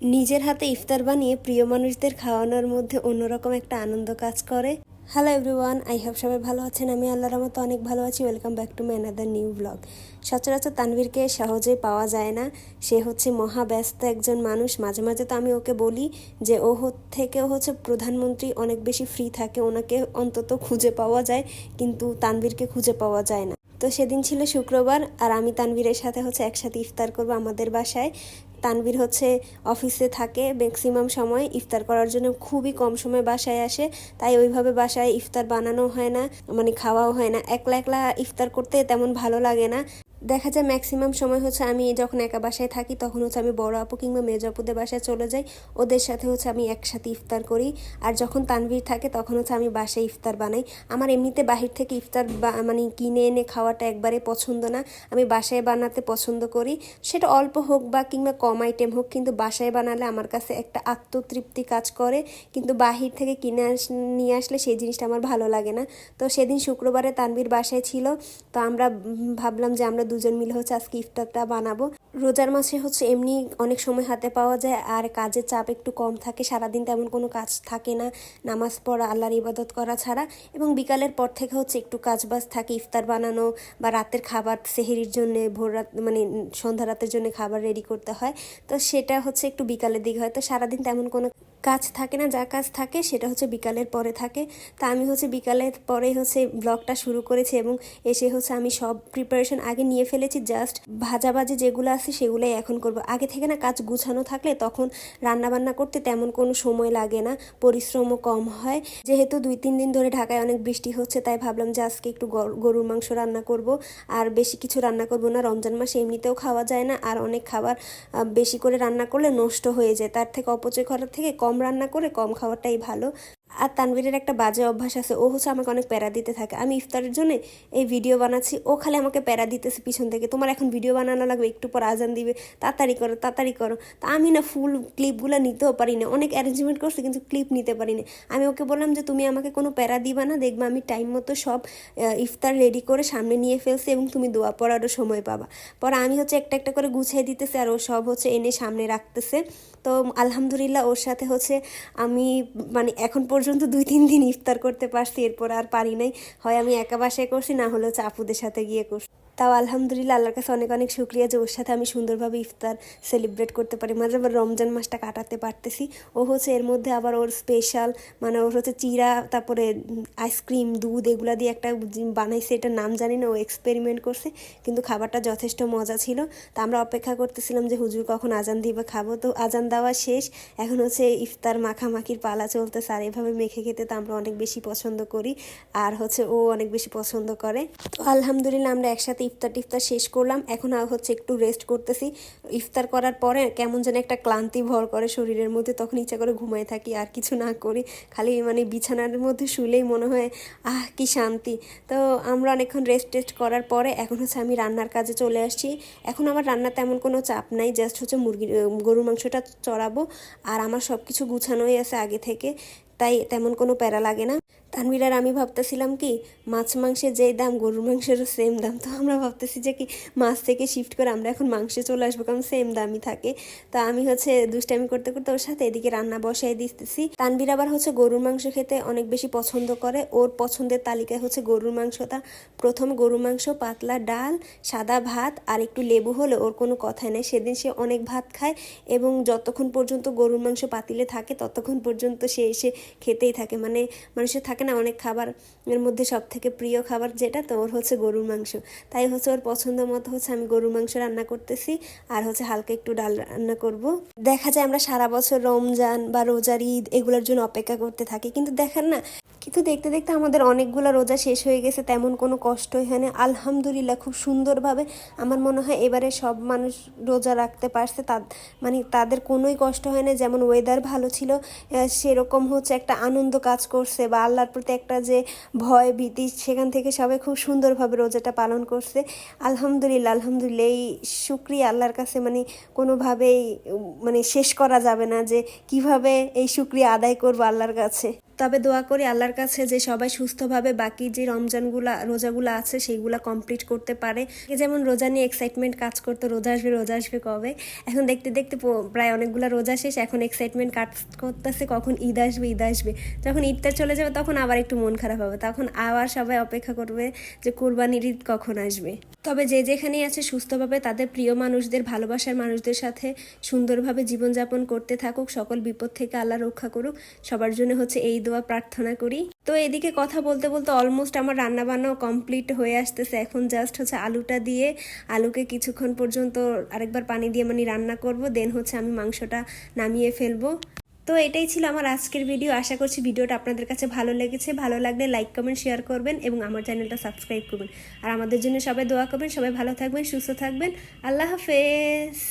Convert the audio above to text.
নিজের হাতে ইফতার বানিয়ে প্রিয় মানুষদের খাওয়ানোর মধ্যে অন্যরকম একটা আনন্দ কাজ করে। হ্যালো এভরিওয়ান আই হোপ সবাই ভালো আছেন। আমি আল্লাহর রহমতে অনেক ভালো আছি। Welcome back to my another new blog সচরাচর তানভীরকে সহজেই পাওয়া যায় না। সে হচ্ছে মহা ব্যস্ত একজন মানুষ। মাঝে মাঝে তো আমি ওকে বলি যে ও থেকেও হচ্ছে প্রধানমন্ত্রী অনেক বেশি ফ্রি থাকে। ওনাকে অন্তত খুঁজে পাওয়া যায়, কিন্তু তানভীরকে খুঁজে পাওয়া যায় না। তো সেদিন ছিল শুক্রবার, আর আমি তানভীরের সাথে হচ্ছে একসাথে ইফতার করব আমাদের বাসায়। তানভীর হচ্ছে অফিসে থাকে ম্যাক্সিমাম সময় ইফতার করার জন্য খুবই কম সময় বাসায় আসে, তাই ওইভাবে বাসায় ইফতার বানানো হয় না মানে খাওয়াও হয় না। একলা একলা ইফতার করতে তেমন ভালো লাগে না। দেখা যায় ম্যাক্সিমাম সময় হচ্ছে আমি যখন একা বাসায় থাকি, তখন হচ্ছে আমি বড় আপু কিংবা মেজ আপুদের বাসায় চলে যাই। ওদের সাথে হচ্ছে আমি একসাথে ইফতার করি। আর যখন তানভীর থাকে, তখন হচ্ছে আমি বাসায় ইফতার বানাই। আমার এমনিতে বাহির থেকে ইফতার মানে কিনে এনে খাওয়াটা একবারে পছন্দ না। আমি বাসায় বানাতে পছন্দ করি। সেটা অল্প হোক বা, কিংবা কম আইটেম হোক, কিন্তু বাসায় বানালে আমার কাছে একটা আত্মতৃপ্তি কাজ করে। কিন্তু বাহির থেকে কিনে আস, নিয়ে আসলে সেই জিনিসটা আমার ভালো লাগে না। তো সেদিন শুক্রবারে তানভীর বাসায় ছিল। তো আমরা ভাবলাম যে আমরা দুজন মিলে হচ্ছে আজকে ইফতারটা বানাবো। রোজার মাসে হচ্ছে এমনি অনেক সময় হাতে পাওয়া যায়, আর কাজের চাপ একটু কম থাকে, সারাদিন তেমন কোনো কাজ থাকে না, নামাজ পড়া, আল্লাহর ইবাদত করা ছাড়া, এবং বিকালের পর থেকে হচ্ছে একটু কাজবাজ থাকে, ইফতার বানানো, বা রাতের খাবার সেহেরির জন্য, ভোর রাত মানে সন্ধ্যা রাতের জন্য খাবার রেডি করতে হয়, তো সেটা হচ্ছে একটু বিকালের দিকে হয়, তো সারাদিন তেমন কোনো কাজ থাকে না, যা কাজ থাকে সেটা হচ্ছে বিকালের পরে থাকে, তা আমি হচ্ছে বিকালের পরে হচ্ছে ব্লগটা শুরু করেছি, এবং এসে হচ্ছে আমি সব প্রিপারেশন আগে নিয়ে ফেলেছি জাস্ট ভাজাভাজি যেগুলো আছে সেগুলোই এখন করব। আগে থেকে না কাজ গুছানো থাকলে তখন রান্না বান্না করতে তেমন কোনো সময় লাগে না, পরিশ্রমও কম হয়। যেহেতু দুই, তিন দিন ধরে ঢাকায় অনেক বৃষ্টি হচ্ছে, তাই ভাবলাম যে আজকে একটু গর- গরুর মাংস রান্না করব। আর বেশি কিছু রান্না করব না, রমজান মাসে এমনিতেও খাওয়া যায় না, আর অনেক খাবার বেশি করে রান্না করলে নষ্ট হয়ে যায়। তার থেকে অপচয় করার থেকে কম রান্না করে কম খাওয়াটাই ভালো। আর তানভীরের একটা বাজে অভ্যাস আছে, ও হচ্ছে আমাকে অনেক প্যারা দিতে থাকে। আমি ইফতারের জন্য এই ভিডিও বানাচ্ছি, ও খালি আমাকে প্যারা দিতেছে পিছন থেকে। তোমার এখন ভিডিও বানানো লাগবে, একটু পর আজান দিবে। তাড়াতাড়ি করো তাড়াতাড়ি করো। তা আমি না ফুল ক্লিপগুলো নিতেও পারি না অনেক অ্যারেঞ্জমেন্ট করছি কিন্তু ক্লিপ নিতে পারি না আমি ওকে বললাম যে, তুমি আমাকে কোনো প্যারা দিবা না, দেখবা আমি টাইম মতো সব ইফতার রেডি করে সামনে নিয়ে ফেলছি এবং তুমি দোয়া পড়ারও সময় পাবা। পরে আমি হচ্ছে একটা একটা করে গুছিয়ে দিতেছি আর ও সব হচ্ছে এনে সামনে রাখতেছে। তো আলহামদুলিল্লাহ ওর সাথে হচ্ছে আমি মানে এখন পর্যন্ত দুই, তিন দিন ইফতার করতে পারছি, এরপর আর পারি নাই। হয় আমি একা বাসায় করছি, না হলে চাপুদের সাথে গিয়ে করছি। তাও আলহামদুলিল্লাহ আল্লাহর কাছে অনেক অনেক শুক্রিয়া যে ওর সাথে আমি সুন্দরভাবে ইফতার সেলিব্রেট করতে পারি। মাঝে আবার রমজান মাসটা কাটাতে পারতেছি। ও হচ্ছে এর মধ্যে আবার ওর স্পেশাল মানে ওর হচ্ছে চিরা, তারপরে আইসক্রিম দুধ এগুলা দিয়ে একটা বানাইছে। এটার নাম জানি না, ও এক্সপেরিমেন্ট করছে, কিন্তু খাবারটা যথেষ্ট মজা ছিল। তা আমরা অপেক্ষা করতেছিলাম যে হুজুর কখন আজান দিবে খাব। তো আজান দেওয়া শেষ, এখন হচ্ছে ইফতার মাখামাখির পালা চলতে আর এভাবে মেখে খেতে তো আমরা অনেক বেশি পছন্দ করি, আর হচ্ছে ও অনেক বেশি পছন্দ করে। তো আলহামদুলিল্লাহ আমরা একসাথে ইফতার টিফতার শেষ করলাম। এখন আর হচ্ছে একটু রেস্ট করতেছি। ইফতার করার পরে কেমন যেন একটা ক্লান্তি ভর করে শরীরের মধ্যে। তখন ইচ্ছা করে ঘুমাই থাকি, আর কিছু না করি। খালি মানে বিছানার মধ্যে শুলেই মনে হয়, আহ, কি শান্তি। তো আমরা অনেকক্ষণ রেস্ট টেস্ট করার পরে এখন হচ্ছে আমি রান্নার কাজে চলে আসছি। এখন আমার রান্না তেমন কোনো চাপ নাই জাস্ট হচ্ছে মুরগির গরুর মাংসটা চড়াবো। আর আমার সব কিছু গুছানোই আছে আগে থেকে, তাই তেমন কোনো প্যারা লাগে না। তানভীর আর আমি ভাবতেছিলাম কি, মাছ মাংসের যেই দাম, গরুর মাংসেরও সেম দাম। তো আমরা ভাবতেছি যে কি, মাছ থেকে শিফট করে আমরা এখন মাংসে চলে আসব, কারণ সেম দামই থাকে। তা আমি হচ্ছে দুষ্টামি করতে করতে ওর সাথে এদিকে রান্না বসাই দিতেছি। তানভীর আবার হচ্ছে গরুর মাংস খেতে অনেক বেশি পছন্দ করে। ওর পছন্দের তালিকায় হচ্ছে গরুর মাংসটা। প্রথম গরুর মাংস, পাতলা ডাল, সাদা ভাত আর একটু লেবু হলে ওর কোনো কথাই নেই। সেদিন সে অনেক ভাত খায় এবং যতক্ষণ পর্যন্ত গরুর মাংস পাতিলে থাকে, ততক্ষণ পর্যন্ত সে এসে খেতেই থাকে। মানে মানুষের থাকে না, অনেক খাবার এর মধ্যে সব থেকে প্রিয় খাবার যেটা, তো ওর হচ্ছে গরুর মাংস। তাই হচ্ছে ওর পছন্দ মতো হচ্ছে আমি গরুর মাংস রান্না করতেছি, আর হচ্ছে হালকা একটু ডাল রান্না করব। দেখা যায় আমরা সারা বছর রমজান বা রোজার ঈদ এগুলোর জন্য অপেক্ষা করতে থাকি, কিন্তু দেখেন না কিন্তু দেখতে দেখতে আমাদের অনেকগুলো রোজা শেষ হয়ে গেছে, তেমন কোনো কষ্টই হয় না। আলহামদুলিল্লাহ খুব সুন্দরভাবে আমার মনে হয় এবারে সব মানুষ রোজা রাখতে পারছে। তা মানে তাদের কোনোই কষ্ট হয় না, যেমন ওয়েদার ভালো ছিল সেরকম হচ্ছে একটা আনন্দ কাজ করছে বা আল্লাহর প্রতি একটা যে ভয়, ভীতি, সেখান থেকে সবাই খুব সুন্দরভাবে রোজাটা পালন করছে। আলহামদুলিল্লাহ আলহামদুলিল্লাহ, এই শুক্রিয়া আল্লাহর কাছে মানে কোনোভাবেই মানে শেষ করা যাবে না যে কীভাবে এই শুক্রিয়া আদায় করব আল্লাহর কাছে। তবে দোয়া করি আল্লাহর কাছে যে সবাই সুস্থভাবে বাকি যে রমজানগুলা, রোজাগুলো আছে সেইগুলা কমপ্লিট করতে পারে। যেমন রোজা নিয়ে এক্সাইটমেন্ট কাজ করতো, রোজা আসবে রোজা আসবে কবে? এখন দেখতে দেখতে প্রায় অনেকগুলো রোজা শেষ, এখন এক্সাইটমেন্ট কাজ করতেছে, কখন ঈদ আসবে ঈদ আসবে। যখন ঈদটা চলে যাবে তখন আবার একটু মন খারাপ হবে, তখন আবার সবাই অপেক্ষা করবে যে কোরবানির ঈদ কখন আসবে। তবে যে যেখানেই আছে সুস্থভাবে তাদের প্রিয় মানুষদের, ভালোবাসার মানুষদের সাথে সুন্দরভাবে জীবনযাপন করতে থাকুক, সকল বিপদ থেকে আল্লাহ রক্ষা করুক। সবার জন্য হচ্ছে এই দোয়া প্রার্থনা করি। তো এদিকে কথা বলতে বলতে অলমোস্ট আমার রান্না বান্নাও কমপ্লিট হয়ে আসতেছে। এখন জাস্ট হচ্ছে আলুটা দিয়ে আলুকে কিছুক্ষণ পর্যন্ত আরেকবার পানি দিয়ে মানে রান্না করব দেন হচ্ছে আমি মাংসটা নামিয়ে ফেলব। তো এটাই ছিল আমার আজকের ভিডিও আশা করছি ভিডিওটা আপনাদের কাছে ভালো লেগেছে। ভালো লাগলে লাইক কমেন্ট শেয়ার করবেন এবং আমার চ্যানেলটা সাবস্ক্রাইব করবেন। আর আমাদের জন্য সবাই দোয়া করবেন, সবাই ভালো থাকবেন, সুস্থ থাকবেন। আল্লাহ হাফেজ।